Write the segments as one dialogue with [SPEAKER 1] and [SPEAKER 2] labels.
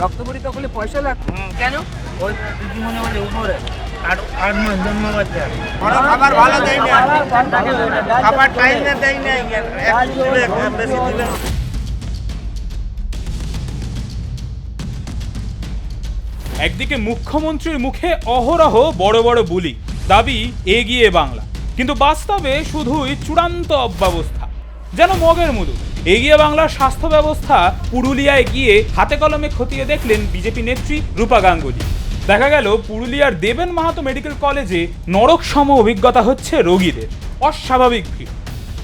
[SPEAKER 1] করলে পয়সা লাগবে। কেন?
[SPEAKER 2] ওই উপরে। আর আর জন্ম বাচ্চা
[SPEAKER 3] খাবার ভালো দেয় না। খাবার টাইমে দেয় না। বেশি দিলে।
[SPEAKER 4] একদিকে মুখ্যমন্ত্রীর মুখে অহরহ বড় বড় বুলি দাবি এগিয়ে বাংলা। কিন্তু বাস্তবে শুধুই চূড়ান্ত অব্যবস্থা। যেন মগের মধু। এগিয়ে বাংলার স্বাস্থ্য ব্যবস্থা পুরুলিয়ায় গিয়ে হাতে কলমে খতিয়ে দেখলেন বিজেপি নেত্রী রূপা গাঙ্গুলি। দেখা গেল পুরুলিয়ার দেবেন মাহাতো মেডিকেল কলেজে নরক সম অভিজ্ঞতা হচ্ছে রোগীদের। অস্বাভাবিক ভিড়।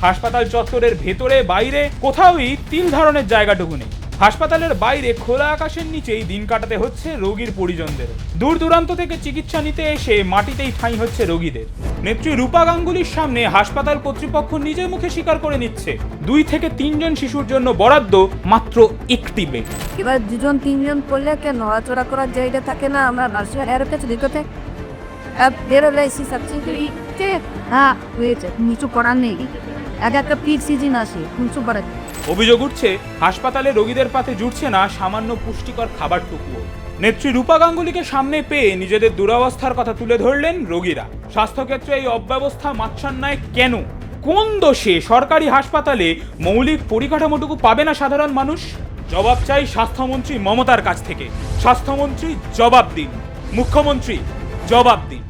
[SPEAKER 4] হাসপাতাল চত্বরের ভেতরে বাইরে কোথাওই তিন ধরনের জায়গাটুকু নেই। হাসপাতালের বাইরে খোলা আকাশের নিচেই দিন কাটাতে হচ্ছে রোগীর পরিজনদের। দূর দূরান্ত থেকে চিকিৎসা নিতে এসে মাটিতেই ঠাঁই হচ্ছে রোগীদের। নেত্রী রূপা গাঙ্গুলির সামনে হাসপাতাল কর্তৃপক্ষ নিজের মুখে স্বীকার করে নিচ্ছে। দুই থেকে তিনজন শিশুর জন্য বরাদ্দ মাত্র একটি বেড।
[SPEAKER 5] এবার দুজন তিনজন করলে কে নড়াচড়া করার জায়গা থাকে না। আমরা নার্সিং এর কাছে দিতে বেরোলে এসি সাবসিডি হ্যাঁ হয়েছে। কিছু করার নেই। এক একটা পিক সিজন আসে করার নেই।
[SPEAKER 4] অভিযোগ উঠছে, হাসপাতালে রোগীদের পাতে জুটছে না সামান্য পুষ্টিকর খাবারটুকুও নেত্রী রূপা গাঙ্গুলিকে সামনে পেয়ে নিজেদের দুরবস্থার কথা তুলে ধরলেন রোগীরা। স্বাস্থ্যক্ষেত্রে এই অব্যবস্থা মাচ্ছন্যায় কেন? কোন দোষে সরকারি হাসপাতালে মৌলিক পরিকাঠামোটুকু পাবে না সাধারণ মানুষ? জবাব চাই স্বাস্থ্যমন্ত্রী মমতার কাছ থেকে। স্বাস্থ্যমন্ত্রী জবাব দিন। মুখ্যমন্ত্রী জবাব দিন।